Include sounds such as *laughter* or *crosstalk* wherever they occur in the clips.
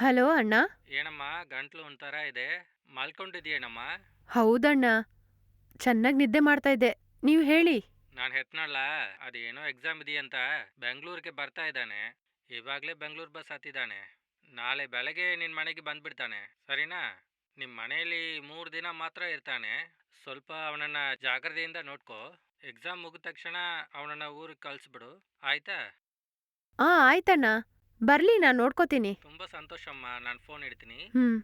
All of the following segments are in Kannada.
ಹಲೋ ಅಣ್ಣ. ಏನಮ್ಮ ಗಂಟ್ಲು ಒಂಥರ ಇದೆ ಮಲ್ಕೊಂಡಿದ್ಯೇನಮ್ಮ ಹೌದಣ್ಣ ಚೆನ್ನಾಗಿ ನಿದ್ದೆ ಮಾಡ್ತಾ ಇದ್ದೆ. ನೀವು ಹೇಳಿ. ನಾನು ಹೆತ್ನಲ್ಲ ಅದೇನೋ ಎಕ್ಸಾಮ್ ಇದೆಯಂತ ಬೆಂಗಳೂರಿಗೆ ಬರ್ತಾ ಇದ್ದಾನೆ. ಇವಾಗಲೇ ಬೆಂಗಳೂರು ಬಸ್ ಹತ್ತಿದ್ದಾನೆ. ನಾಳೆ ಬೆಳಗ್ಗೆ ನಿನ್ನ ಮನೆಗೆ ಬಂದ್ಬಿಡ್ತಾನೆ ಸರಿನಾ? ನಿಮ್ಮ ಮನೆಯಲ್ಲಿ ಮೂರು ದಿನ ಮಾತ್ರ ಇರ್ತಾನೆ. ಸ್ವಲ್ಪ ಅವನನ್ನ ಜಾಗ್ರತೆಯಿಂದ ನೋಡ್ಕೋ. ಎಕ್ಸಾಮ್ ಮುಗಿದ ತಕ್ಷಣ ಅವನನ್ನ ಊರಿಗೆ ಕಳಿಸ್ಬಿಡು. ಆಯ್ತಾ? ಆ ಆಯ್ತಣ್ಣ. ಬರ್ಲಿ ನಾನು ನೋಡ್ಕೋತೀನಿ. ತುಂಬಾ ಸಂತೋಷಮ್ಮ ನಾನು ಫೋನ್ ಇಡ್ತೀನಿ. ಹ್ಮ್.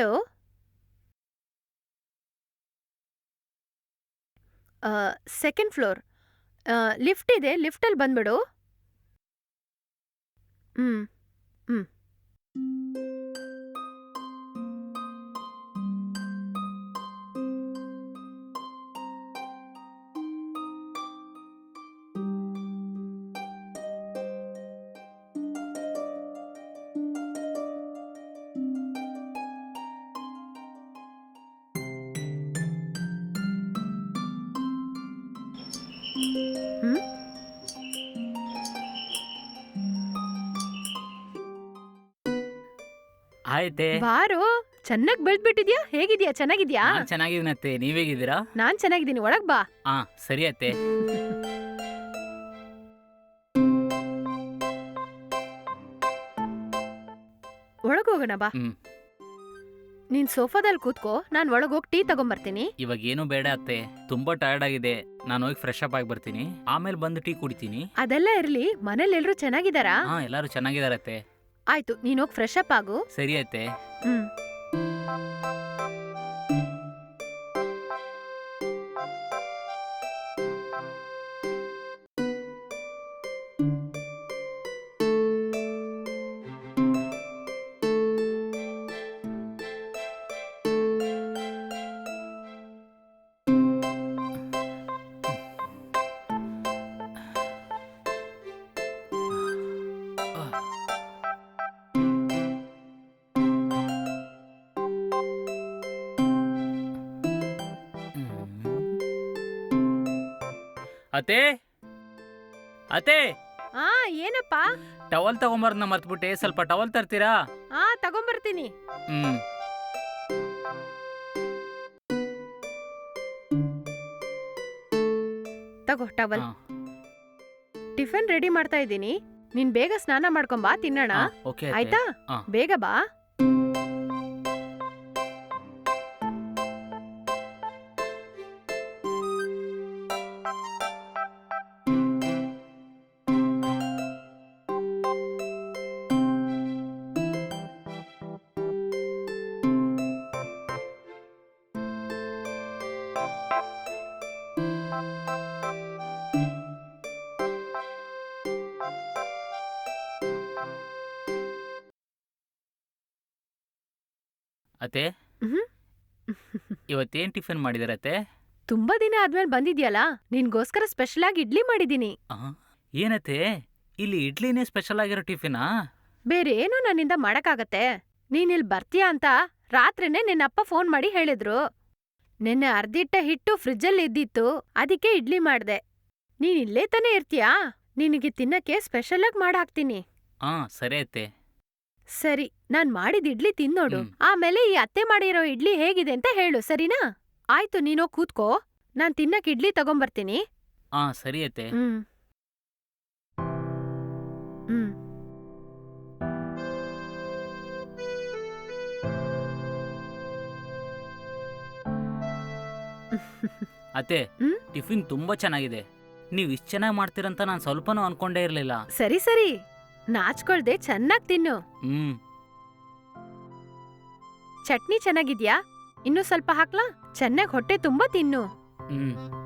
ಹಲೋ? ಸೆಕೆಂಡ್ ಫ್ಲೋರ್ ಲಿಫ್ಟ್ ಇದೆ ಲಿಫ್ಟಲ್ಲಿ ಬಂದ್ಬಿಡು. ಹ್ಮ್ ಹ್ಮ್. ಆಯ್ತೆ? ಬಾರು ಚೆನ್ನಾಗಿ ಬೆಳ್ದ್ಬಿಟ್ಟಿದ್ಯಾ? ಹೇಗಿದ್ಯಾ? ಚೆನ್ನಾಗಿದ್ಯಾ? ನಾನ್ ಚೆನ್ನಾಗಿದ್ದೀನತ್ತೆ ನೀವೇಗಿದ್ದೀರಾ ನಾನ್ ಚೆನ್ನಾಗಿದ್ದೀನಿ. ಒಳಗ್ ಬಾ. ಹಾ ಸರಿ ಅತ್ತೆ. ಒಳಗ್ ಹೋಗೋಣ ಬಾ. ಹ್ಮ್. ನೀನ್ ಸೋಫಾದಲ್ಲಿ ಕೂತ್ಕೋ. ನಾನ್ ಒಳಗ್ ಹೋಗಿ ಟೀ ತಗೊಂಬರ್ತೀನಿ. ಇವಾಗ ಏನು ಬೇಡ ಅತ್ತೆ. ತುಂಬಾ ಟೈರ್ಡ್ ಆಗಿದೆ. ನಾನು ಹೋಗಿ ಫ್ರೆಶ್ ಅಪ್ ಆಗಿ ಬರ್ತೀನಿ ಆಮೇಲೆ ಬಂದು ಟೀ ಕುಡಿತೀನಿ. ಅದೆಲ್ಲ ಇರ್ಲಿ. ಮನೇಲಿ ಎಲ್ರು ಚೆನ್ನಾಗಿದಾರಾ ಹಾ ಎಲ್ಲರೂ ಚೆನ್ನಾಗಿದಾರತ್ತೆ ಆಯ್ತು ನೀನು ಹೋಗಿ ಫ್ರೆಶ್ ಅಪ್ ಆಗು. ಸರಿ ಅತ್ತೆ. ಹ್ಮ್. ಅತ್ತೆ? ಅತೆ ಆ ಏನಪ್ಪ? ಟವಲ್ ತಗೊಂಬರ್ನ ಮರ್ತ್ಬಿಟ್ಟೆ. ಸ್ವಲ್ಪ ಟವಲ್ ತರ್ತೀರಾ? ಆ ತಗೊಂಬರ್ತೀನಿ. ಹ್ಮ್. ತಗೋ ಟವಲ್. ಹಾ. ಟಿಫನ್ ರೆಡಿ ಮಾಡ್ತಾ ಇದ್ದೀನಿ. ನೀನ್ ಬೇಗ ಸ್ನಾನ ಮಾಡ್ಕೊಂಬಾ ತಿನ್ನೋಣ. ಓಕೆ ಅತ್ತೆ. ಆಯ್ತಾ? ಹಾ. ಬೇಗ ಬಾ. ಅತ್ತೆ. ಇವತ್ತೇನ್ ಟಿಫಿನ್ ಮಾಡಿದಾರತ್ತೆ ತುಂಬಾ ದಿನ ಆದ್ಮೇಲೆ ಬಂದಿದ್ಯಲ್ಲ ನಿನ್ಗೋಸ್ಕರ ಸ್ಪೆಷಲ್ ಆಗಿ ಇಡ್ಲಿ ಮಾಡಿದೀನಿ ಆ, ಏನತ್ತೆ? ಇಲ್ಲಿ ಇಡ್ಲಿನೇ ಸ್ಪೆಷಲ್ ಆಗಿರೋ ಟಿಫಿನಾ? ಬೇರೆ ಏನು ನನ್ನಿಂದ ಮಾಡಕ್ಕಾಗತ್ತೆ. ನೀನ್ ಇಲ್ಲಿ ಬರ್ತೀಯಾ ಅಂತ ರಾತ್ರಿನೇ ನಿನ್ನಪ್ಪ ಫೋನ್ ಮಾಡಿ ಹೇಳಿದ್ರು. ನಿನ್ನೆ ಅರ್ಧಿಟ್ಟ ಹಿಟ್ಟು ಫ್ರಿಜ್ಜಲ್ಲಿ ಇದ್ದಿತ್ತು ಅದಕ್ಕೆ ಇಡ್ಲಿ ಮಾಡ್ದೆ. ನೀನ್ ಇಲ್ಲೇ ತಾನೇ ಇರ್ತೀಯಾ? ನಿನಗೆ ತಿನ್ನಕ್ಕೆ ಸ್ಪೆಷಲ್ ಆಗಿ ಮಾಡಾಕ್ತೀನಿ ಹಾ ಸರಿ ಅತ್ತೆ. ಸರಿ. ನಾನ್ ಮಾಡಿದ ಇಡ್ಲಿ ತಿನ್ನೋಡು. ಆಮೇಲೆ ಈ ಅತ್ತೆ ಮಾಡಿರೋ ಇಡ್ಲಿ ಹೇಗಿದೆ ಅಂತ ಹೇಳು ಸರಿನಾ? ಆಯ್ತು ನೀನು ಕೂತ್ಕೋ. ನಾನ್ ತಿನ್ನಕ್ ಇಡ್ಲಿ ತಗೊಂಬರ್ತೀನಿ. ಆ ಸರಿ ಅತ್ತೆ. ಹ್ಮ್. ಹ್ಮ್. ಅತ್ತೆ ಹ್ಮ್? ಟಿಫಿನ್ ತುಂಬಾ ಚೆನ್ನಾಗಿದೆ. ನೀವ್ ಇಷ್ಟ್ ಚೆನ್ನಾಗಿ ಮಾಡ್ತೀರಂತ ನಾನು ಸ್ವಲ್ಪನೂ ಅನ್ಕೊಂಡೇ ಇರ್ಲಿಲ್ಲ. ಸರಿ ಸರಿ. ನಾಚ್ಕೊಳ್ದೆ ಚೆನ್ನಾಗ್ ತಿನ್ನು. ಹ್ಮ್. ಚಟ್ನಿ ಚೆನ್ನಾಗಿದ್ಯಾ? ಇನ್ನೂ ಸ್ವಲ್ಪ ಹಾಕ್ಲಾ? ಚೆನ್ನಾಗಿ ಹೊಟ್ಟೆ ತುಂಬಾ ತಿನ್ನು. ಹ್ಮ್.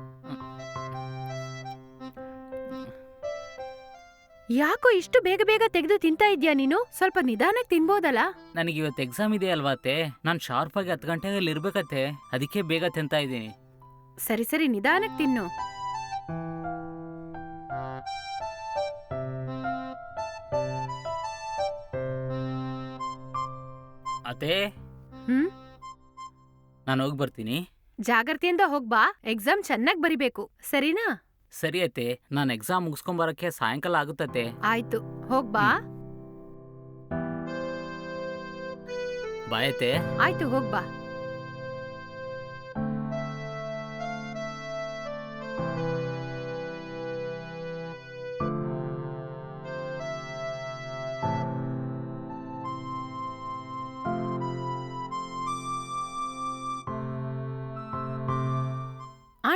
ಯಾಕೋ ಇಷ್ಟು ಬೇಗ ಬೇಗ ತೆಗೆದು ತಿಂತಾ ಇದ್ಯಾ ನೀನು? ಸ್ವಲ್ಪ ನಿಧಾನಕ್ಕೆ ತಿನ್ಬೋದಲ್ಲ? ನನಗೆ ಇವತ್ತು ಎಕ್ಸಾಮ್ ಇದೆ ಅಲ್ವಾ ಅತ್ತೆ? ನಾನು ಶಾರ್ಪ್ ಆಗಿ ಹತ್ತು ಗಂಟೆ ಅಲ್ಲಿ ಇರ್ಬೇಕತ್ತೆ. ಅದಕ್ಕೆ ಬೇಗ ತಿಂತಾ ಇದ್ದೀನಿ. ಸರಿ ಸರಿ ನಿಧಾನಕ್ಕೆ ತಿನ್ನು. ಅತ್ತೆ? ಹ್ಮ್? ನಾನು ಹೋಗಿ ಬರ್ತೀನಿ. ಜಾಗ್ರತೆಯಿಂದ ಹೋಗ್ಬಾ ಎಕ್ಸಾಮ್ ಚೆನ್ನಾಗಿ ಬರಿಬೇಕು ಸರಿನಾ? ಸರಿ ಐತೆ ನಾನು ಎಕ್ಸಾಮ್ ಮುಗಿಸ್ಕೊಂಬರಕ್ಕೆ ಸಾಯಂಕಾಲ ಆಗುತ್ತತೆ ಆಯ್ತು ಹೋಗ್ಬಾ ಬಾಯ್ ಅತ್ತೆ. ಆಯ್ತು ಹೋಗ್ಬಾ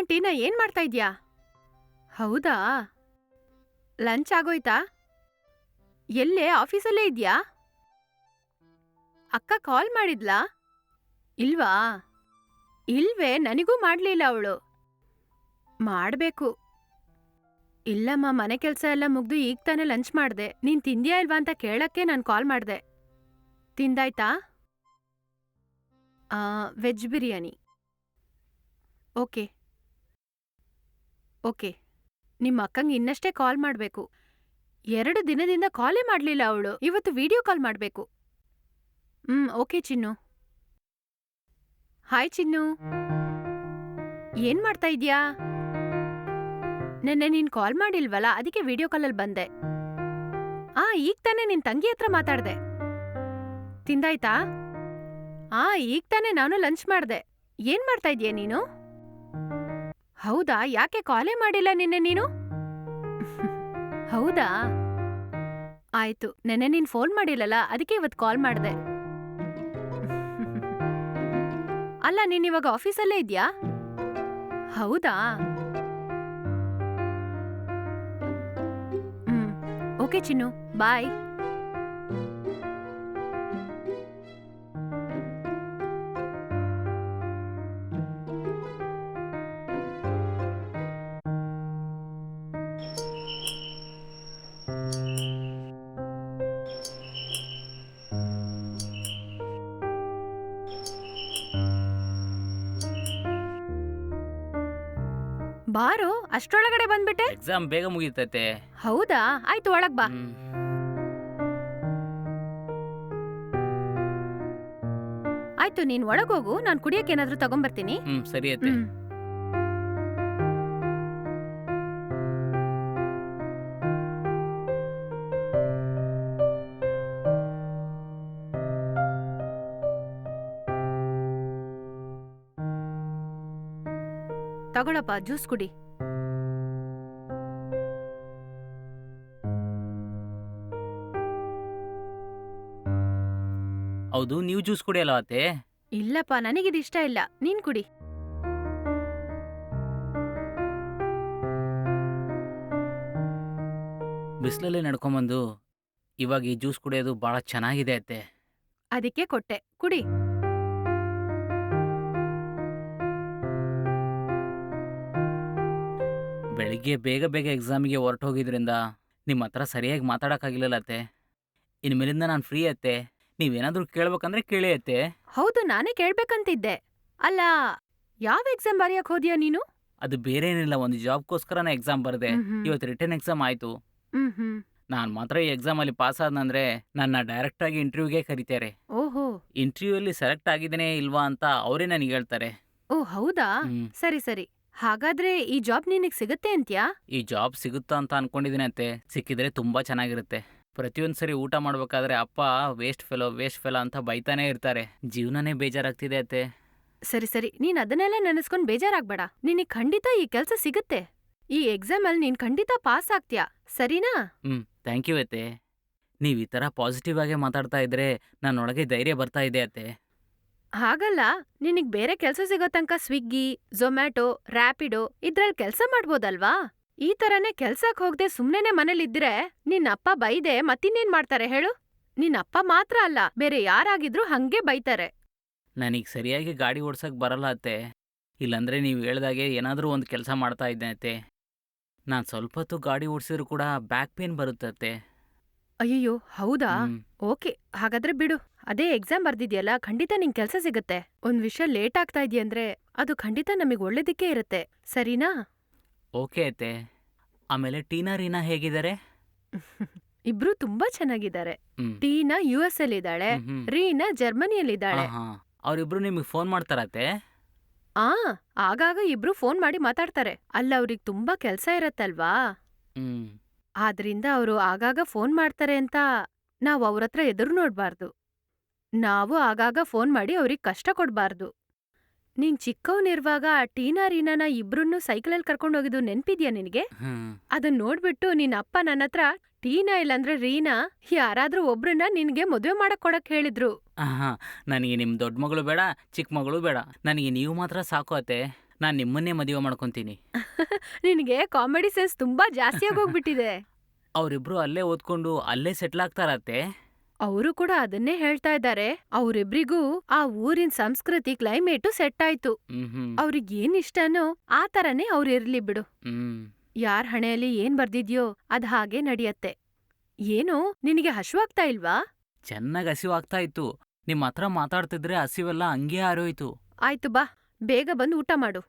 ಆಂಟಿ ನಾ ಏನ್ ಮಾಡ್ತಾ ಇದ್ಯಾ? ಹೌದಾ? ಲಂಚ್ ಆಗೋಯ್ತಾ? ಎಲ್ಲೇ ಆಫೀಸಲ್ಲೇ ಇದ್ಯಾ? ಅಕ್ಕ ಕಾಲ್ ಮಾಡಿದ್ಲಾ? ಇಲ್ವಾ? ಇಲ್ವೇ, ನನಗೂ ಮಾಡ್ಲಿಲ್ಲ ಅವಳು. ಮಾಡ್ಬೇಕು. ಇಲ್ಲಮ್ಮ, ಮನೆ ಕೆಲಸ ಎಲ್ಲ ಮುಗ್ದು ಈಗ ತಾನೇ ಲಂಚ್ ಮಾಡ್ದೆ. ನೀನ್ ತಿಂದ್ಯಾ ಇಲ್ವಾ ಅಂತ ಕೇಳಕ್ಕೆ ನಾನು ಕಾಲ್ ಮಾಡ್ದೆ. ತಿಂದಾಯ್ತಾ? ವೆಜ್ ಬಿರಿಯಾನಿ. ಓಕೆ. ಓಕೆ ನಿಮ್ಮ ಅಕ್ಕಂಗೆ ಇನ್ನಷ್ಟೇ ಕಾಲ್ ಮಾಡಬೇಕು. ಎರಡು ದಿನದಿಂದ ಕಾಲೇ ಮಾಡಲಿಲ್ಲ ಅವಳು, ಇವತ್ತು ವಿಡಿಯೋ ಕಾಲ್ ಮಾಡಬೇಕು. ಹ್ಮ್, ಓಕೆ ಚಿನ್ನು. ಹಾಯ್ ಚಿನ್ನು. ಏನ್ ಮಾಡ್ತಾ ಇದ್ಯಾ? ನೆನ್ನೆ ನೀನ್ ಕಾಲ್ ಮಾಡಿಲ್ವಲ್ಲ, ಅದಕ್ಕೆ ವಿಡಿಯೋ ಕಾಲಲ್ಲಿ ಬಂದೆ. ಆ, ಈಗ ತಾನೇ ನಿನ್ ತಂಗಿ ಹತ್ರ ಮಾತಾಡ್ದೆ. ತಿಂದಾಯ್ತಾ? ಆ, ಈಗ ತಾನೇ ನಾನು ಲಂಚ್ ಮಾಡ್ದೆ. ಏನ್ ಮಾಡ್ತಾ ಇದ್ಯಾ ನೀನು? ಹೌದಾ? ಯಾಕೆ ಕಾಲೇ ಮಾಡಿಲ್ಲ ನಿನ್ನೆ ನೀನು? *laughs* ಹೌದಾ? ಆಯ್ತು, ನೆನ್ನೆ ನೀನ್ ಫೋನ್ ಮಾಡಿಲ್ಲಲ್ಲ, ಅದಕ್ಕೆ ಇವತ್ತು ಕಾಲ್ ಮಾಡಿದೆ. *laughs* ಅಲ್ಲ, ನೀನ್ ಇವಾಗ ಆಫೀಸಲ್ಲೇ ಇದ್ಯಾ? ಹೌದಾ? ಓಕೆ ಚಿನ್ನು, ಬಾಯ್. ಎಕ್ಸಾಮ್ ಬೇಗ ಮುಗೀತೈತೆ. ಹೌದಾ? ಆಯ್ತು ಒಳಗ್ ಬಾ. ಹ್ಮ್. ಆಯ್ತು ನೀನ್ ಒಳಗೋಗು ನಾನ್ ಕುಡಿಯಕ್ಕೆ ಏನಾದ್ರೂ ತಗೊಂಬರ್ತೀನಿ. ಹ್ಮ್ ಸರಿ ಐತೆ ಹ್ಮ್. ತಗೊಳಪ್ಪ ಜ್ಯೂಸ್ ಕುಡಿ. ಹೌದು ನೀವು ಜ್ಯೂಸ್ ಕುಡಿಯಲ್ಲ ಅತ್ತೆ ಇಲ್ಲಪ್ಪ ನನಗಿದು ಇಷ್ಟ ಇಲ್ಲ. ನೀನ್ ಕುಡಿ. ಬಿಸಿಲಲ್ಲಿ ನಡ್ಕೊಂಬಂದು ಇವಾಗ ಈ ಜ್ಯೂಸ್ ಕುಡಿಯೋದು ಭಾಳ ಚೆನ್ನಾಗಿದೆ ಅತ್ತೆ. ಅದಕ್ಕೆ ಕೊಟ್ಟೆ. ಕುಡಿ. ಬೆಳಿಗ್ಗೆ ಬೇಗ ಬೇಗ ಎಕ್ಸಾಮಿಗೆ ಹೊರಟೋಗಿದ್ರಿಂದ ನಿಮ್ಮ ಹತ್ರ ಸರಿಯಾಗಿ ಮಾತಾಡೋಕ್ಕಾಗಿಲ್ಲಲ್ಲ ಅತ್ತೆ. ಇನ್ಮೇಲಿಂದ ನಾನು ಫ್ರೀ ಅತ್ತೆ. ನೀವೇನಾದರೂ ಕೇಳ್ಬೇಕಂದ್ರೆ ಕೇಳಿಯತ್ತೆ. ಹೌದು ನಾನೇ ಕೇಳ್ಬೇಕಂತಿದ್ದೆ. ಅಲ್ಲ ಯಾವ ಎಕ್ಸಾಮ್ ಬರೆಯಕ್ ಹೋದ್ಯಾ ನೀನು? ಅದು ಬೇರೆ ಏನಿಲ್ಲ ಒಂದು ಜಾಬ್ಗೋಸ್ಕರನೇ ಎಕ್ಸಾಮ್ ಬರದೆ. ಇವತ್ತು ರಿಟರ್ನ್ ಎಕ್ಸಾಮ್ ಆಯ್ತು. ಹ್ಮ್ ನಾನು ಮಾತ್ರ ಈ ಎಕ್ಸಾಮಲ್ಲಿ ಪಾಸ್ ಆದ್ನಂದ್ರೆ ನನ್ನ ಡೈರೆಕ್ಟಾಗಿ ಇಂಟರ್ವ್ಯೂಗೆ ಕರೀತಾರೆ. ಓಹೋ. ಇಂಟರ್ವ್ಯೂ ಅಲ್ಲಿ ಸೆಲೆಕ್ಟ್ ಆಗಿದ್ದೇನೆ ಇಲ್ವಾ ಅಂತ ಅವರೇ ನನಗೆ ಹೇಳ್ತಾರೆ. ಓ ಹೌದಾ? ಹ್ಮ್. ಸರಿ ಸರಿ. ಹಾಗಾದ್ರೆ ಈ ಜಾಬ್ ನಿನಗ್ ಸಿಗತ್ತೆ ಅಂತ್ಯಾ? ಈ ಜಾಬ್ ಸಿಗುತ್ತಾ ಅಂತ ಅನ್ಕೊಂಡಿದ್ದೀನಿ ಸಿಕ್ಕಿದ್ರೆ ತುಂಬಾ ಚೆನ್ನಾಗಿರುತ್ತೆ. ಪ್ರತಿಯೊಂದು ಸರಿ ಊಟ ಮಾಡ್ಬೇಕಾದ್ರೆ ಅಪ್ಪ ವೇಸ್ಟ್ ಫೆಲೋ ವೇಸ್ಟ್ ಫೆಲೋ ಅಂತ ಬೈತಾನೆ ಇರ್ತಾರೆ. ಜೀವನನೇ ಬೇಜಾರಾಗ್ತಿದೆ ಅತ್ತೆ. ಸರಿ ಸರಿ. ನೀನ್ ಅದನ್ನೆಲ್ಲ ನೆನೆಸ್ಕೊಂಡ್ ಬೇಜಾರಾಗ್ಬೇಡ. ನಿನಗ್ ಖಂಡಿತ ಈ ಕೆಲ್ಸ ಸಿಗುತ್ತೆ. ಈ ಎಕ್ಸಾಮ್ ಅಲ್ಲಿ ನೀನ್ ಖಂಡಿತ ಪಾಸ್ ಆಗ್ತ್ಯಾ? ಸರಿನಾ? ಹ್ಮ್ ಥ್ಯಾಂಕ್ ಯು ಅತ್ತೆ. ನೀವ್ ಈ ಥರ ಪಾಸಿಟಿವ್ ಆಗೇ ಮಾತಾಡ್ತಾ ಇದ್ರೆ ನನ್ನೊಳಗೆ ಧೈರ್ಯ ಬರ್ತಾ ಇದೆ ಅತ್ತೆ. ಹಾಗಲ್ಲ. ನಿನಗೆ ಬೇರೆ ಕೆಲ್ಸ ಸಿಗೋ ತನಕ ಸ್ವಿಗ್ಗಿ ಝೊಮ್ಯಾಟೊ ರ್ಯಾಪಿಡೋ ಇದ್ರಲ್ಲಿ ಕೆಲ್ಸ ಮಾಡ್ಬೋದಲ್ವಾ? ಈ ತರನೇ ಕೆಲ್ಸಕ್ ಹೋಗ್ದೆ ಸುಮ್ನೆನೆ ಮನೇಲಿದ್ರೆ ನಿನ್ ಅಪ್ಪ ಬೈದೆ ಮತ್ತಿನ್ನೇನ್ ಮಾಡ್ತಾರೆ ಹೇಳು? ನಿನ್ ಅಪ್ಪ ಮಾತ್ರ ಅಲ್ಲ ಬೇರೆ ಯಾರಾಗಿದ್ರೂ ಹಂಗೆ ಬೈತಾರೆ. ನನಗ್ ಸರಿಯಾಗಿ ಗಾಡಿ ಓಡ್ಸಕ್ ಬರಲ್ಲ ಅತ್ತೆ. ಇಲ್ಲಂದ್ರೆ ನೀವು ಹೇಳ್ದಾಗೆ ಏನಾದರೂ ಒಂದು ಕೆಲಸ ಮಾಡ್ತಾ ಇದ್ದೆ ಅತ್ತೆ. ನಾನ್ ಸ್ವಲ್ಪ ಹೊತ್ತು ಗಾಡಿ ಓಡಿಸಿದ್ರು ಕೂಡ ಬ್ಯಾಕ್ ಪೇನ್ ಬರುತ್ತತ್ತೆ ಅಯ್ಯಯ್ಯೋ ಹೌದಾ? ಹ್ಮ್. ಓಕೆ ಹಾಗಾದ್ರೆ ಬಿಡು. ಅದೇ ಎಕ್ಸಾಮ್ ಬರ್ದಿದ್ಯಲ್ಲ ಖಂಡಿತ ನಿಂಗ್ ಕೆಲ್ಸ ಸಿಗತ್ತೆ. ಒಂದ್ ವಿಷಯ ಲೇಟ್ ಆಗ್ತಾ ಇದೆಯಂದ್ರೆ ಅದು ಖಂಡಿತ ನಮಗ್ ಒಳ್ಳೇದಿಕ್ಕೆ ಇರುತ್ತೆ. ಸರಿನಾ? ಓಕೆ ಅತ್ತೆ. ಆಮೇಲೆ ಟೀನಾ ರೀನಾ ಹೇಗಿದ್ದಾರೆ? *laughs* ಇಬ್ರು ತುಂಬಾ ಚೆನ್ನಾಗಿದ್ದಾರೆ. ಹ್ಮ್. ಟೀನಾ ಯು ಎಸ್ ಅಲ್ಲಿ ಇದ್ದಾಳೆ ಹ್ಮ್, ಹ್ಮ್. ರೀನಾ ಜರ್ಮನಿಯಲ್ಲಿದ್ದಾಳೆ. ಆಹಾ. ಅವ್ರಿಬ್ರು ನಿಮಗೆ ಫೋನ್ ಮಾಡ್ತಾರತ್ತೆ ಆ ಆಗಾಗ ಇಬ್ರು ಫೋನ್ ಮಾಡಿ ಮಾತಾಡ್ತಾರೆ. ಅಲ್ಲ ಅವ್ರಿಗೆ ತುಂಬಾ ಕೆಲ್ಸ ಇರತ್ತಲ್ವಾ? ಹ್ಮ್. ಆದ್ರಿಂದ ಅವರು ಆಗಾಗ ಫೋನ್ ಮಾಡ್ತಾರೆ ಅಂತ ನಾವ್ ಅವ್ರತ್ರ ಎದುರು ನೋಡ್ಬಾರ್ದು. ನಾವು ಆಗಾಗ ಫೋನ್ ಮಾಡಿ ಅವ್ರಿಗೆ ಕಷ್ಟ ಕೊಡ್ಬಾರ್ದು. ನೀನ್ ಚಿಕ್ಕವನಿರುವಾಗ ಟೀನಾ ರೀನಾನ ಇಬ್ರನ್ನೂ ಸೈಕಲಲ್ಲಿ ಕರ್ಕೊಂಡೋಗಿದ್ದು ನೆನ್ಪಿದ್ಯಾ ನಿನಗೆ? ಹ್ಮ್. ಅದನ್ ನೋಡ್ಬಿಟ್ಟು ನಿನ್ ಅಪ್ಪ ನನ್ನತ್ರ ಟೀನಾ ಇಲ್ಲಾಂದ್ರೆ ರೀನಾ? ಯಾರಾದ್ರೂ ಒಬ್ರನ್ನ ನಿನ್ಗೆ ಮದ್ವೆ ಮಾಡಕ್ ಕೊಡಕ್ ಹೇಳಿದ್ರು. ಆಹಾ ನನಗೆ ನಿಮ್ಮ ದೊಡ್ಡ ಮಗಳು ಬೇಡ ಚಿಕ್ಕ ಮಗಳು ಬೇಡ. ನನಗೆ ನೀವು ಮಾತ್ರ ಸಾಕು ಅತ್ತೆ. ನಾನು ನಿಮ್ಮನ್ನೇ ಮದುವೆ ಮಾಡ್ಕೊತೀನಿ. *laughs* ನಿನಗೆ ಕಾಮಿಡಿ ಸೆನ್ಸ್ ತುಂಬಾ ಜಾಸ್ತಿ ಆಗೋಗ್ಬಿಟ್ಟಿದೆ *laughs* ಅವರಿಬ್ರು ಅಲ್ಲೇ ಓದ್ಕೊಂಡು ಅಲ್ಲೇ ಸೆಟ್ಲ್ ಆಗ್ತಾರತ್ತೆ. ಅವರು ಕೂಡ ಅದನ್ನೇ ಹೇಳ್ತಾ ಇದ್ದಾರೆ. ಅವ್ರಿಬ್ರಿಗೂ ಆ ಊರಿನ ಸಂಸ್ಕೃತಿ ಕ್ಲೈಮೇಟು ಸೆಟ್ ಆಯ್ತು. ಅವ್ರಿಗೆ ಅವ್ರಿಗ್ ಏನ್ ಇಷ್ಟನೋ ಆ ತರನೇ ಅವ್ರು ಇರ್ಲಿ ಬಿಡು. ಹುಂ ಯಾರ್ ಹಣೆಯಲ್ಲಿ ಏನ್ ಬರ್ದಿದ್ಯೋ ಅದ್ ಹಾಗೆ ನಡಿಯತ್ತೆ. ಏನು ನಿನಗೆ ಹಶ್ವಾಗ್ತಾ ಇಲ್ವಾ? ಚೆನ್ನಾಗಿ ಹಸಿವಾಗ್ತಾ ಇತ್ತು. ನಿಮ್ಮ ಹತ್ರ ಮಾತಾಡ್ತಿದ್ರೆ ಹಸಿವೆಲ್ಲ ಹಂಗೆ ಆರೋಯ್ತು ಆಯ್ತು ಬಾ ಬೇಗ ಬಂದು ಊಟ ಮಾಡು.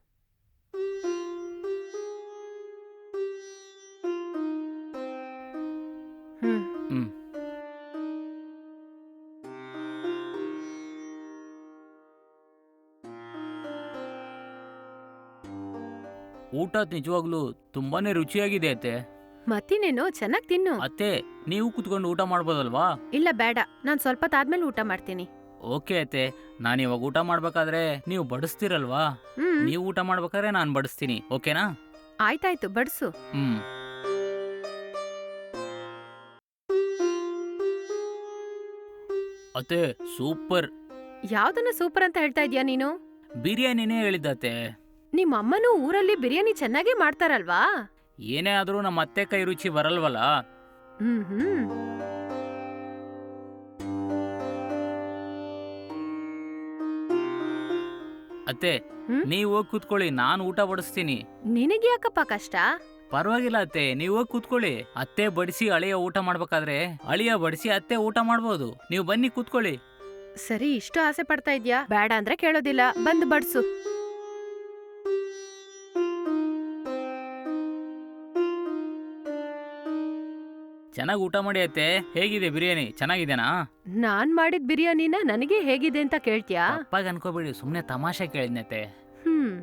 ಊಟ ನಿಜವಾಗ್ಲೂ ತುಂಬಾನೇ ರುಚಿಯಾಗಿದೆ ಅತ್ತೆ. ಮತ್ತಿನೇನು ಚೆನ್ನಾಗ್ ತಿನ್ನು. ಅತ್ತೆ ನೀವು ಕುತ್ಕೊಂಡು ಊಟ ಮಾಡ್ಬೋದಲ್ವಾ? ಇಲ್ಲ ಬೇಡ. ನಾನ್ ಸ್ವಲ್ಪ ಆದ್ಮೇಲೆ ಊಟ ಮಾಡ್ತೀನಿ. ಓಕೆ ಅತ್ತೆ. ನಾನು ಇವಾಗ ಊಟ ಮಾಡ್ಬೇಕಾದ್ರೆ ನೀವು ಬಡಿಸ್ತೀರಲ್ವಾ? ಹ್ಮ್. ನೀವು ಊಟ ಮಾಡ್ಬೇಕಾದ್ರೆ ನಾನು ಬಡಿಸ್ತೀನಿ. ಓಕೆನಾ? ಆಯ್ತಾಯ್ತು ಬಡ್ಸು. ಹ್ಮ್. ಅತ್ತೆ ಸೂಪರ್. ಯಾವ್ದನ್ನ ಸೂಪರ್ ಅಂತ ಹೇಳ್ತಾ ಇದ್ಯಾ ನೀನು? ಬಿರಿಯಾನಿನೇ ಹೇಳಿದ್ದತ್ತೆ ನಿಮ್ ಅಮ್ಮನೂ ಊರಲ್ಲಿ ಬಿರಿಯಾನಿ ಚೆನ್ನಾಗೇ ಮಾಡ್ತಾರಲ್ವಾ? ಏನೇ ಆದ್ರೂ ನಮ್ಮ ಅತ್ತೆ ಕೈ ರುಚಿ ಬರಲ್ವಲ್ಲ? ಹ್ಮ್ ಹ್ಮ್. ಅತ್ತೆ ಹ್ಮ್? ನೀವು ಹೋಗಿ ಕೂತ್ಕೊಳ್ಳಿ ನಾನು ಊಟ ಬಡಿಸ್ತೀನಿ. ನಿನಗೆ ಯಾಕಪ್ಪ ಕಷ್ಟ? ಪರವಾಗಿಲ್ಲ ಅತ್ತೆ ನೀವು ಹೋಗಿ ಕೂತ್ಕೊಳ್ಳಿ. ಅತ್ತೆ ಬಡಿಸಿ ಅಳಿಯ ಊಟ ಮಾಡ್ಬೇಕಾದ್ರೆ ಅಳಿಯ ಬಡಿಸಿ ಅತ್ತೆ ಊಟ ಮಾಡ್ಬೋದು. ನೀವು ಬನ್ನಿ ಕೂತ್ಕೊಳ್ಳಿ. ಸರಿ ಇಷ್ಟು ಆಸೆ ಪಡ್ತಾ ಇದ್ಯಾ? ಬೇಡ ಅಂದ್ರೆ ಕೇಳೋದಿಲ್ಲ. ಬಂದು ಬಡ್ಸು. ಚೆನ್ನಾಗಿ ಊಟ ಮಾಡಿ ಅತ್ತೆ. ಹೇಗಿದೆ ಬಿರಿಯಾನಿ? ಚೆನ್ನಾಗಿದೆನಾ? ನಾನ್ ಮಾಡಿದ ಬಿರಿಯಾನಿನ ನನಗೆ ಹೇಗಿದೆ ಅಂತ ಕೇಳ್ತ್ಯಾ? ಅಪ್ಪಾಗ ಅನ್ಕೋಬೇಡಿ ಸುಮ್ಮನೆ ತಮಾಷೆ ಕೇಳಿದ್ನತ್ತೆ ಹ್ಮ್.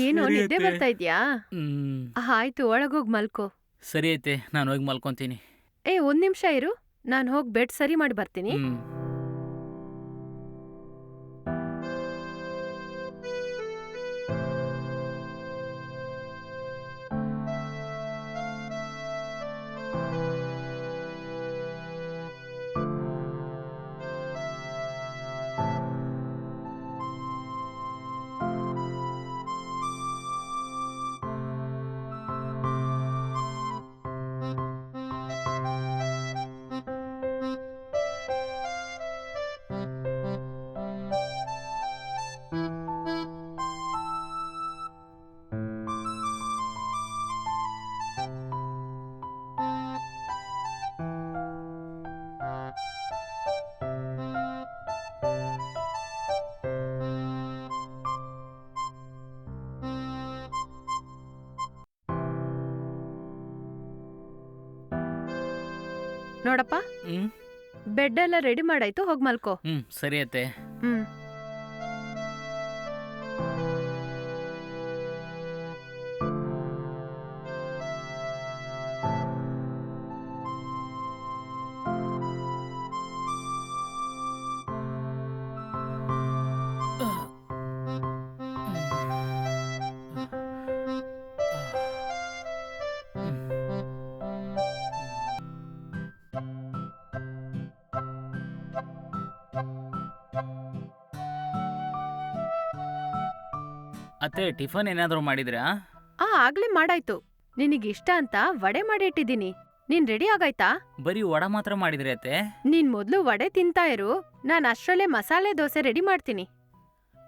ಏನೋ ನಿದ್ದೆ ಬರ್ತಾ ಇದ್ಯಾ? ಹ್ಮ್. ಆಯ್ತು ಒಳಗೋಗ್ ಮಲ್ಕೋ. ಸರಿ ಐತೆ ನಾನು ಹೋಗಿ ಮಲ್ಕೊಂತೀನಿ. ಏ ಒಂದ್ ನಿಮಿಷ ಇರು. ನಾನು ಹೋಗಿ ಬೆಡ್ ಸರಿ ಮಾಡಿ ಬರ್ತೀನಿ. ಹ್ಮ್. ನೋಡಪ್ಪ. ಹ್ಮ್. ಬೆಡ್ ಎಲ್ಲ ರೆಡಿ ಮಾಡಾಯ್ತು ಹೋಗ್ ಮಲ್ಕೋ. ಹ್ಮ್ ಸರಿ ಅತ್ತೆ. ಹ್ಮ್. ಅತ್ತೆ ಟಿಫನ್ ಏನಾದರೂ ಮಾಡಿದ್ರಾ? ಆ ಆಗ್ಲೇ ಮಾಡಾಯ್ತು. ಇಷ್ಟ ಅಂತ ವಡೆ ಮಾಡಿ ಇಟ್ಟಿದ್ದೀನಿ ನೀನ್ ರೆಡಿ ಆಗಾಯ್ತಾ? ಬರೀ ವಡ ಮಾತ್ರ ಮಾಡಿದ್ರೆ ಅತ್ತೆ. ನೀನ್ ಮೊದ್ಲು ವಡೆ ತಿಂತಾ ಇರು. ನಾನ್ ಅಷ್ಟ್ರಲ್ಲೇ ಮಸಾಲೆ ದೋಸೆ ರೆಡಿ ಮಾಡ್ತೀನಿ.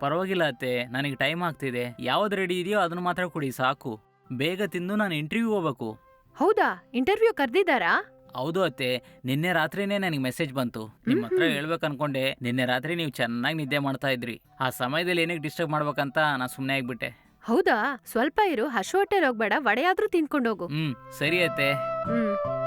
ಪರವಾಗಿಲ್ಲ ಅತ್ತೆ. ನನಗೆ ಟೈಮ್ ಆಗ್ತಿದೆ. ಯಾವ್ದು ರೆಡಿ ಇದೆಯೋ ಅದನ್ನ ಮಾತ್ರ ಕೊಡಿ ಸಾಕು. ಬೇಗ ತಿಂದು ನಾನು ಇಂಟರ್ವ್ಯೂ ಹೋಗ್ಬೇಕು. ಹೌದಾ? ಇಂಟರ್ವ್ಯೂ ಕರ್ದಿದ್ದಾರಾ? ಹೌದು ಅತ್ತೆ. ನಿನ್ನೆ ರಾತ್ರಿನೇ ನನಗೆ ಮೆಸೇಜ್ ಬಂತು. ನಿಮ್ಮ ಹತ್ರ. ಹೇಳ್ಬೇಕು ಅನ್ಕೊಂಡೆ ನಿನ್ನೆ ರಾತ್ರಿ ನೀವು ಚೆನ್ನಾಗಿ ನಿದ್ದೆ ಮಾಡ್ತಾ ಇದ್ರಿ. ಆ ಸಮಯದಲ್ಲಿ ಏನಕ್ಕೆ ಡಿಸ್ಟರ್ಬ್ ಮಾಡ್ಬೇಕಂತ ನಾ ಸುಮ್ಮನೆ ಆಗ್ಬಿಟ್ಟೆ. ಹೌದಾ? ಸ್ವಲ್ಪ ಇರು ಹಶು ಹೊಟ್ಟೆ ಹೋಗ್ಬೇಡ ವಡೆಯಾದ್ರೂ ತಿನ್ಕೊಂಡೋಗು ಹ್ಮ್ ಸರಿ ಅತ್ತೆ. ಹ್ಮ್.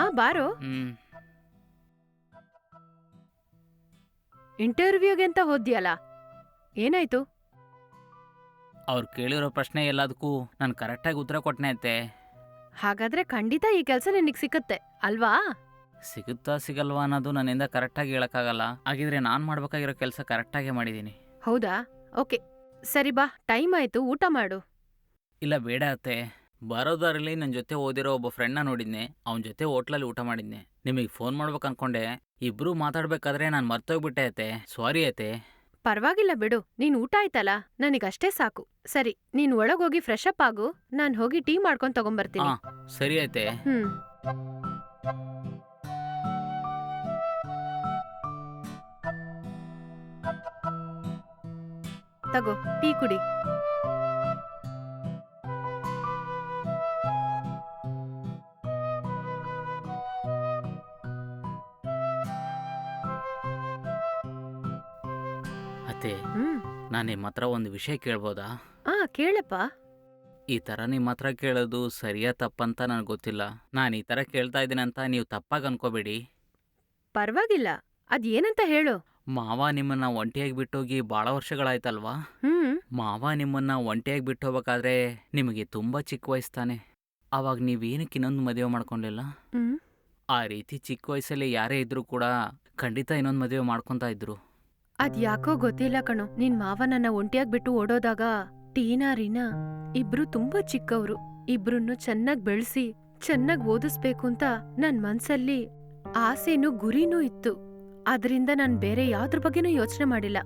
ಹಾ ಬಾರೋ. ಹ್ಮ್ ಇಂಟರ್ವ್ಯೂಗೆ ಅಂತ ಹೋದ್ಯಲ್ಲ ಏನಾಯ್ತು? ಅವ್ರು ಕೇಳಿರೋ ಪ್ರಶ್ನೆ ಎಲ್ಲದಕ್ಕೂ ನಾನು ಕರೆಕ್ಟಾಗಿ ಉತ್ತರ ಕೊಟ್ಟನೆ ಅಂತೆ ಹಾಗಾದ್ರೆ ಖಂಡಿತ ಈ ಕೆಲಸ ನಿನಗೆ ಸಿಕ್ಕತ್ತೆ ಅಲ್ವಾ? ಸಿಗುತ್ತಾ ಸಿಗಲ್ವಾ ಅನ್ನೋದು ನನ್ನಿಂದ ಕರೆಕ್ಟಾಗಿ ಹೇಳಕ್ಕಾಗಲ್ಲ. ಹಾಗಿದ್ರೆ ನಾನು ಮಾಡ್ಬೇಕಾಗಿರೋ ಕೆಲಸ ಕರೆಕ್ಟಾಗೇ ಮಾಡಿದ್ದೀನಿ ಹೌದಾ? ಓಕೆ ಸರಿ ಬಾ ಟೈಮ್ ಆಯ್ತು ಊಟ ಮಾಡು. ಇಲ್ಲ ಬೇಡ ಅತ್ತೆ. ಬರೋದಾರಲ್ಲಿ ನನ್ನ ಜೊತೆ ಓದಿರೋ ಒಬ್ಬ ಫ್ರೆಂಡ್ನ ನೋಡಿದ್ನೆ. ಅವನ ಜೊತೆ ಹೋಟ್ಲಲ್ಲಿ ಊಟ ಮಾಡಿದ್ನೆ. ನಿಮಗೆ ಫೋನ್ ಮಾಡ್ಬೇಕು ಅನ್ಕೊಂಡೆ. ಇಬ್ರು ಮಾತಾಡ್ಬೇಕಾದ್ರೆ ನಾನು ಮರ್ತೋಗ್ಬಿಟ್ಟೆ ಅತ್ತೆ. ಸಾರಿ ಅತ್ತೆ. ಪರವಾಗಿಲ್ಲ ಬಿಡು. ನೀನು ಊಟ ಆಯ್ತಲ್ಲ? ನನಗಷ್ಟೇ ಸಾಕು. ಸರಿ ನೀನ್ ಒಳಗೋಗಿ ಫ್ರೆಶ್ ಅಪ್ ಆಗು. ನಾನು ಹೋಗಿ ಟೀ ಮಾಡ್ಕೊಂಡ್ ತಗೊಂಬರ್ತೀನಿ. ಸರಿ ಅತ್ತೆ. ಹ್ಮ್. ತಗೋ ಟೀ ಕುಡಿ. ನಾನು ನಿಮ್ಮ ಹತ್ರ ಒಂದು ವಿಷಯ ಕೇಳ್ಬೋದಾ? ಆ ಕೇಳಪ್ಪ. ಈ ಥರ ನಿಮ್ಮ ಹತ್ರ ಕೇಳೋದು ಸರಿಯಾ ತಪ್ಪಂತ ನನಗೆ ಗೊತ್ತಿಲ್ಲ. ನಾನು ಈ ಥರ ಕೇಳ್ತಾ ಇದ್ದೀನಿ ಅಂತ ನೀವು ತಪ್ಪಾಗಿ ಅನ್ಕೋಬೇಡಿ. ಪರವಾಗಿಲ್ಲ. ಅದ್ ಏನಂತ ಹೇಳು. ಮಾವ ನಿಮ್ಮನ್ನ ಒಂಟಿಯಾಗಿ ಬಿಟ್ಟೋಗಿ ಭಾಳ ವರ್ಷಗಳಾಯ್ತಲ್ವಾ? ಹ್ಮ್. ಮಾವ ನಿಮ್ಮನ್ನ ಒಂಟಿಯಾಗಿ ಬಿಟ್ಟು ಹೋಗ್ಬೇಕಾದ್ರೆ ನಿಮಗೆ ತುಂಬ ಚಿಕ್ಕ ವಯಸ್ಸು ತಾನೆ. ಅವಾಗ ನೀವೇನಕ್ಕೆ ಇನ್ನೊಂದು ಮದುವೆ ಮಾಡ್ಕೊಂಡಿಲ್ಲ? ಹ್ಮ್. ಆ ರೀತಿ ಚಿಕ್ಕ ವಯಸ್ಸಲ್ಲಿ ಯಾರೇ ಇದ್ರೂ ಕೂಡ ಖಂಡಿತ ಇನ್ನೊಂದು ಮದುವೆ ಮಾಡ್ಕೊತಾ ಇದ್ರು. ಅದ್ ಯಾಕೋ ಗೊತ್ತಿಲ್ಲ ಕಣೋ. ನಿನ್ ಮಾವನನ್ನ ಒಂಟಿಯಾಗ್ ಬಿಟ್ಟು ಓಡೋದಾಗ ಟೀನಾ, ರೀನಾ ಇಬ್ರು ತುಂಬಾ ಚಿಕ್ಕವ್ರು. ಇಬ್ರನ್ನು ಚೆನ್ನಾಗ್ ಬೆಳ್ಸಿ, ಚೆನ್ನಾಗ್ ಓದಿಸ್ಬೇಕು ಅಂತ ನನ್ ಮನ್ಸಲ್ಲಿ ಆಸೆನೂ ಗುರಿನೂ ಇತ್ತು. ಅದ್ರಿಂದ ನಾನ್ ಬೇರೆ ಯಾವ್ದ್ರ ಬಗ್ಗೆನೂ ಯೋಚನೆ ಮಾಡಿಲ್ಲ.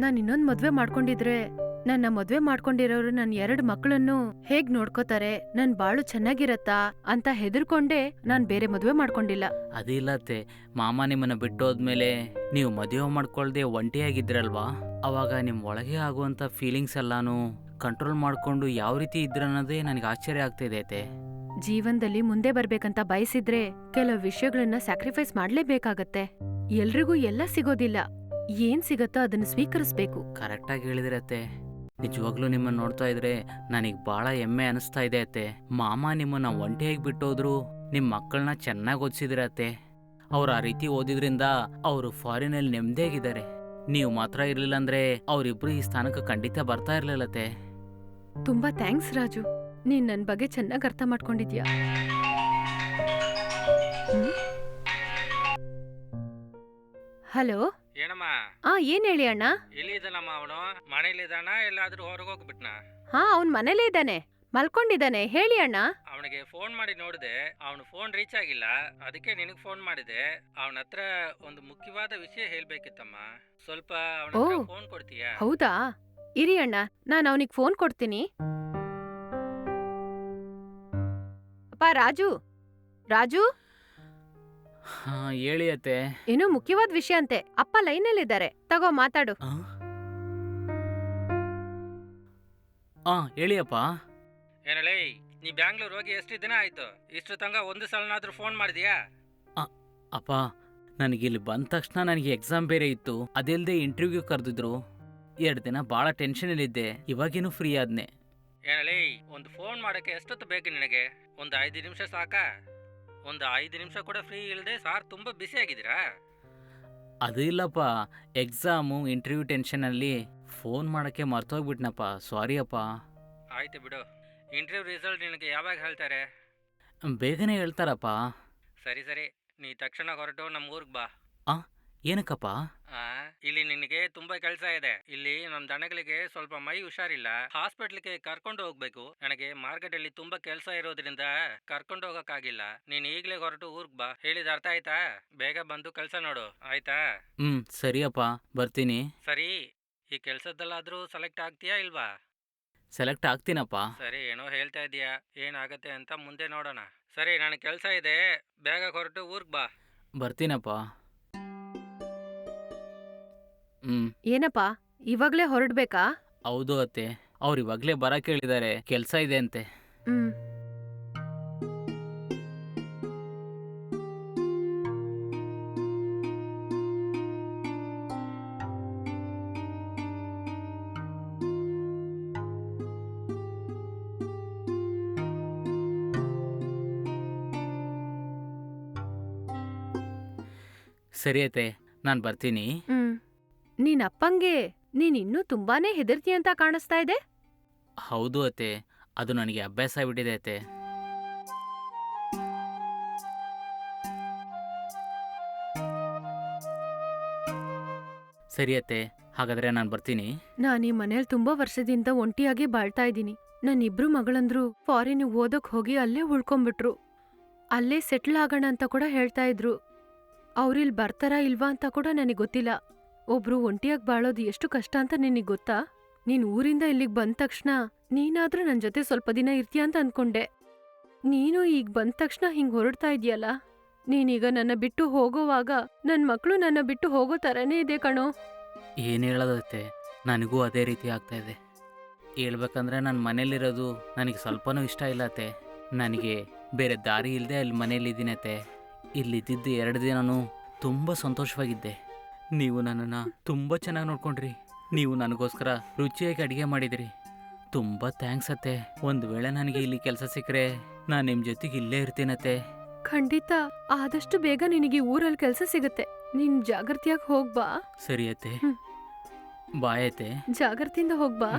ನಾನ್ ಇನ್ನೊಂದ್ ಮದ್ವೆ ಮಾಡ್ಕೊಂಡಿದ್ರೆ ನನ್ನ ಮದ್ವೆ ಮಾಡ್ಕೊಂಡಿರೋರು ನನ್ ಎರಡ್ ಮಕ್ಕಳನ್ನು ಹೇಗ್ ನೋಡ್ಕೋತಾರೆ? ನನ್ ಬಾಳು ಚೆನ್ನಾಗಿರತ್ತಾ? ಅಂತ ಹೆದರ್ಕೊಂಡೆ ನಾನ್ ಬೇರೆ ಮದ್ವೆ ಮಾಡ್ಕೊಂಡಿಲ್ಲ. ಅದಿಲ್ಲತ್ತೆ. ಮಾಮ ನಿಮ್ಮನ್ನ ಬಿಟ್ಟೋದ್ಮೇಲೆ ನೀವು ಮದುವೆ ಮಾಡ್ಕೊಳ್ದೆ ಒಂಟಿಯಾಗಿದ್ರಲ್ವಾ? ಅವಾಗ ನಿಮ್ ಒಳಗೆ ಆಗುವಂತ ಫೀಲಿಂಗ್ಸ್ ಎಲ್ಲಾನು ಕಂಟ್ರೋಲ್ ಮಾಡ್ಕೊಂಡು ಯಾವ ರೀತಿ ಇದ್ರನ್ನೋದೇ ನನಗೆ ಆಶ್ಚರ್ಯ ಆಗ್ತಿದೆ ಅತ್ತೆ. ಜೀವನದಲ್ಲಿ ಮುಂದೆ ಬರ್ಬೇಕಂತ ಬಯಸಿದ್ರೆ ಕೆಲವು ವಿಷಯಗಳನ್ನ ಸ್ಯಾಕ್ರಿಫೈಸ್ ಮಾಡ್ಲೇಬೇಕಾಗತ್ತೆ. ಎಲ್ರಿಗೂ ಎಲ್ಲ ಸಿಗೋದಿಲ್ಲ. ಏನ್ ಸಿಗತ್ತೋ ಅದನ್ನ ಸ್ವೀಕರಿಸ್ಬೇಕು. ಕರೆಕ್ಟಾಗಿ ಹೇಳಿದ್ರೆ ಅತ್ತೆ ನಿಜವಾಗ್ಲೂ ನಿಮ್ಮನ್ನ ನೋಡ್ತಾ ಇದ್ರೆ ನನಗೆ ಭಾಳ ಹೆಮ್ಮೆ ಅನಿಸ್ತಾ ಇದೆ ಅತ್ತೆ. ಮಾಮ ನಿಮ್ಮನ್ನ ಒಂಟಿಯಾಗಿ ಬಿಟ್ಟೋದ್ರು ನಿಮ್ಮ ಮಕ್ಕಳನ್ನ ಚೆನ್ನಾಗಿ ಓದಿಸಿದ್ರೆ ಅವ್ರು ಆ ರೀತಿ ಓದಿದ್ರಿಂದ ಅವರು ಫಾರಿನಲ್ಲಿ ನೆಮ್ಮದಿಯಾಗಿದ್ದಾರೆ ನೀವು ಮಾತ್ರ ಇರಲಿಲ್ಲ ಅಂದ್ರೆ ಅವರಿಬ್ರು ಈ ಸ್ಥಾನಕ್ಕೆ ಖಂಡಿತ ಬರ್ತಾ ಇರ್ಲಿಲ್ಲತ್ತೆ ತುಂಬಾ ಥ್ಯಾಂಕ್ಸ್ ರಾಜು. ನೀನ್ ನನ್ ಬಗ್ಗೆ ಚೆನ್ನಾಗಿ ಅರ್ಥ ಮಾಡ್ಕೊಂಡಿದ್ಯಾ? ಹಲೋ? ಏನಮ್ಮ? ಆ ಏನ್ ಹೇಳಿ ಅಣ್ಣ? ಎಲ್ಲಿದ್ದಾನಮ್ಮ ಅವನು? ಮನೇಲಿದ್ದಾನ ಎಲ್ಲಾದ್ರೂ ಹೊರಗೆ ಹೋಗ್ಬಿಟ್ನ? ಹಾ ಅವ್ನ್ ಮನೇಲೇ ಇದ್ದಾನೆ. ಮಲ್ಕೊಂಡಿದ್ದಾನೆ. ಹೇಳಿ ಅಣ್ಣ. ಅವನಿಗೆ ಫೋನ್ ಮಾಡಿ ನೋಡಿದೆ. ಅವನು ಫೋನ್ ರೀಚ್ ಆಗಿಲ್ಲ. ಅದಕ್ಕೆ ನಿನಗೆ ಫೋನ್ ಮಾಡಿದೆ. ಅವನ ಹತ್ರ ಒಂದು ಮುಖ್ಯವಾದ ವಿಷಯ ಹೇಳ್ಬೇಕಿತ್ತಮ್ಮ. ಸ್ವಲ್ಪ ಅವನ ಓ. ಫೋನ್ ಕೊಡ್ತೀಯಾ? ಹೌದಾ? ಇರಿ ಅಣ್ಣ ನಾನು ಅವನಿಗೆ ಫೋನ್ ಕೊಡ್ತೀನಿ. ಅಪ್ಪ ರಾಜು? ರಾಜು? ಹಾ ಹೇಳಿ ಅತ್ತೆ. ಏನೋ ಮುಖ್ಯವಾದ ವಿಷಯ ಅಂತೆ. ಅಪ್ಪ ಲೈನಲ್ಲಿದ್ದಾರೆ. ತಗೋ ಮಾತಾಡು. ಆ? ಆ ಹೇಳಿ ಅಪ್ಪ ಏನಲೇ ನೀ ಬ್ಯಾಂಗ್ಳೂರ್ ಹೋಗಿ ಎಷ್ಟು ದಿನ ಆಯ್ತು? ಇಷ್ಟು ತನಕ ಒಂದು ಸಲನಾದ್ರೂ ಫೋನ್ ಮಾಡಿದ್ಯಾ? ಅಪ್ಪ ನನಗೆ ಇಲ್ಲಿ ಬಂದ ತಕ್ಷಣ ನನಗೆ ಎಕ್ಸಾಮ್ ಬೇರೆ ಇತ್ತು. ಅದಿಲ್ಲದೆ ಇಂಟರ್ವ್ಯೂ ಕರೆದಿದ್ರು. ಎರಡು ದಿನ ಭಾಳ ಟೆನ್ಷನಲ್ಲಿದ್ದೆ ಇವಾಗೇನು ಫ್ರೀ ಆದ್ನೆ. ಏನಲೇ ಒಂದು ಫೋನ್ ಮಾಡೋಕ್ಕೆ ಎಷ್ಟೊತ್ತು ಬೇಕು ನಿನಗೆ? ಒಂದು ಐದು ನಿಮಿಷ ಸಾಕಾ? ಒಂದು ಐದು ನಿಮಿಷ ಕೂಡ ಫ್ರೀ ಇಲ್ಲದೆ ಸಾರ್ ತುಂಬ ಬಿಸಿ ಆಗಿದ್ದೀರಾ? ಅದು ಇಲ್ಲಪ್ಪ ಎಕ್ಸಾಮು ಇಂಟರ್ವ್ಯೂ ಟೆನ್ಷನಲ್ಲಿ ಫೋನ್ ಮಾಡೋಕ್ಕೆ ಮರ್ತೋಗ್ಬಿಟ್ನಪ್ಪ ಸಾರಿ ಅಪ್ಪ. ಆಯ್ತು ಬಿಡು ಇಂಟರ್ವ್ಯೂ ರಿಸಲ್ಟ್ ನಿನಗೆ ಯಾವಾಗ ಹೇಳ್ತಾರೆ? ಬೇಗನೆ ಹೇಳ್ತಾರಪ್ಪ. ಸರಿ ಸರಿ ನೀ ತಕ್ಷಣ ಹೊರಟು ನಮ್ಮ ಊರಿಗೆ ಬಾ. ಏನಕ್ಕಪ್ಪ? ಆ, ಇಲ್ಲಿ ನಿನಗೆ ತುಂಬಾ ಕೆಲಸ ಇದೆ. ಇಲ್ಲಿ ನಮ್ಮ ದನಗಳಿಗೆ ಸ್ವಲ್ಪ ಮೈ ಹುಷಾರಿಲ್ಲ. ಹಾಸ್ಪಿಟ್ಲಿಗೆ ಕರ್ಕೊಂಡು ಹೋಗ್ಬೇಕು. ನನಗೆ ಮಾರ್ಕೆಟ್ ಅಲ್ಲಿ ತುಂಬಾ ಕೆಲಸ ಇರೋದ್ರಿಂದ ಕರ್ಕೊಂಡು ಹೋಗಕ್ಕಾಗಿಲ್ಲ. ನೀನ್ ಈಗ್ಲೇ ಹೊರಟು ಊರ್ಗ್ ಬಾ. ಹೇಳಿದ ಅರ್ಥ ಆಯ್ತಾ? ಬೇಗ ಬಂದು ಕೆಲಸ ನೋಡು. ಆಯ್ತಾ? ಹ್ಮ್ ಸರಿಯಪ್ಪ. ಬರ್ತೀನಿ. ಸರಿ. ಈ ಕೆಲ್ಸದಲ್ಲಾದ್ರೂ ಸೆಲೆಕ್ಟ್ ಆಗ್ತೀಯಾ ಇಲ್ವಾ? ಸೆಲೆಕ್ಟ್ ಆಗ್ತೀನಪ್ಪ. ಸರಿ ಏನೋ ಹೇಳ್ತಾ ಇದೀಯಾ? ಏನಾಗತ್ತೆ ಅಂತ ಮುಂದೆ ನೋಡೋಣ. ಸರಿ ನನಗೆ ಕೆಲಸ ಇದೆ. ಬೇಗ ಹೊರಟು ಊರ್ಗ್ ಬಾ. ಬರ್ತೀನಪ್ಪ. ಏನಪ್ಪಾ ಇವಾಗ್ಲೇ ಹೊರಡ್ಬೇಕಾ? ಹೌದು ಅತ್ತೆ. ಅವ್ರು ಇವಾಗ್ಲೇ ಬರಕ್ಕೆ ಹೇಳಿದ್ದಾರೆ ಕೆಲಸ ಇದೆ ಅಂತೆ. ಹ್ಮ್. ಸರಿ ಅತ್ತೆ ನಾನು ಬರ್ತೀನಿ. ಹ್ಮ್ ನೀನಿನ್ನೂ ಅಪ್ಪಂಗೆ ನೀನ್ ಇನ್ನೂ ತುಂಬಾನೇ ಹೆದರ್ತಿ ಅಂತ ಕಾಣಿಸ್ತಾ ಇದೆ? ಹೌದು ಅತ್ತೆ. ಅದು ನನಗೆ ಅಭ್ಯಾಸ ಬಿಟ್ಟಿದೆ ಅತ್ತೆ. ಸರಿ ಅತ್ತೆ. ಹಾಗಾದ್ರೆ ನಾನು ಬರ್ತೀನಿ. ನಾನ್ ಈ ಮನೇಲಿ ತುಂಬಾ ವರ್ಷದಿಂದ ಒಂಟಿಯಾಗಿ ಬಾಳ್ತಾ ಇದ್ದೀನಿ. ನನ್ ಇಬ್ರು ಮಗಳಂದ್ರು ಫಾರಿನ್ ಓದಕ್ ಹೋಗಿ ಅಲ್ಲೇ ಉಳ್ಕೊಂಡ್ಬಿಟ್ರು ಅಲ್ಲೇ ಸೆಟ್ಲ್ ಆಗೋಣ ಅಂತ ಕೂಡ ಹೇಳ್ತಾ ಇದ್ರು. ಅವ್ರಿಲ್ ಬರ್ತಾರಾ ಇಲ್ವಾ ಅಂತ ಕೂಡ ನನಗೆ ಗೊತ್ತಿಲ್ಲ. ಒಬ್ರು ಒಂಟಿಯಾಗಿ ಬಾಳೋದು ಎಷ್ಟು ಕಷ್ಟ ಅಂತ ನಿನಗೆ ಗೊತ್ತಾ? ನೀನ್ ಊರಿಂದ ಇಲ್ಲಿಗೆ ಬಂದ ತಕ್ಷಣ ನೀನಾದ್ರೂ ನನ್ನ ಜೊತೆ ಸ್ವಲ್ಪ ದಿನ ಇರ್ತೀಯ ಅಂತ ಅನ್ಕೊಂಡೆ. ನೀನು ಈಗ ಬಂದ ತಕ್ಷಣ ಹಿಂಗೆ ಹೊರಡ್ತಾ ಇದೆಯಲ್ಲ? ನೀನೀಗ ನನ್ನ ಬಿಟ್ಟು ಹೋಗೋವಾಗ ನನ್ನ ಮಕ್ಕಳು ನನ್ನ ಬಿಟ್ಟು ಹೋಗೋ ಥರನೇ ಇದೆ ಕಣೋ. ಏನು ಹೇಳೋದತ್ತೆ ನನಗೂ ಅದೇ ರೀತಿ ಆಗ್ತಾ ಇದೆ. ಹೇಳ್ಬೇಕಂದ್ರೆ ನನ್ನ ಮನೇಲಿರೋದು ನನಗೆ ಸ್ವಲ್ಪನೂ ಇಷ್ಟ ಇಲ್ಲ ಅತ್ತೆ. ನನಗೆ ಬೇರೆ ದಾರಿ ಇಲ್ಲದೆ ಅಲ್ಲಿ ಮನೇಲಿದ್ದೀನತ್ತೆ ಇಲ್ಲಿದ್ದಿದ್ದು ಎರಡು ದಿನನೂ ತುಂಬ ಸಂತೋಷವಾಗಿದ್ದೆ. ನೀವು ನನ್ನನ್ನು ತುಂಬ ಚೆನ್ನಾಗಿ ನೋಡ್ಕೊಂಡ್ರಿ. ನೀವು ನನಗೋಸ್ಕರ ರುಚಿಯಾಗಿ ಅಡುಗೆ ಮಾಡಿದಿರಿ. ತುಂಬ ಥ್ಯಾಂಕ್ಸ್ ಅತ್ತೆ. ಒಂದು ವೇಳೆ ನನಗೆ ಇಲ್ಲಿ ಕೆಲಸ ಸಿಕ್ಕರೆ ನಾನು ನಿಮ್ಮ ಜೊತೆಗೆ ಇಲ್ಲೇ ಇರ್ತೀನತ್ತೆ. ಖಂಡಿತ. ಆದಷ್ಟು ಬೇಗ ನಿನಗೆ ಊರಲ್ಲಿ ಕೆಲಸ ಸಿಗುತ್ತೆ. ನೀನ್ ಜಾಗೃತಿಯಾಗಿ ಹೋಗ್ಬಾ ಸರಿ ಅತ್ತೆ. ಬಾಯತ್ತೆ ಬಾಯ್ ಅತ್ತೆ. ಜಾಗೃತಿಯಿಂದ ಹೋಗ್ಬಾ.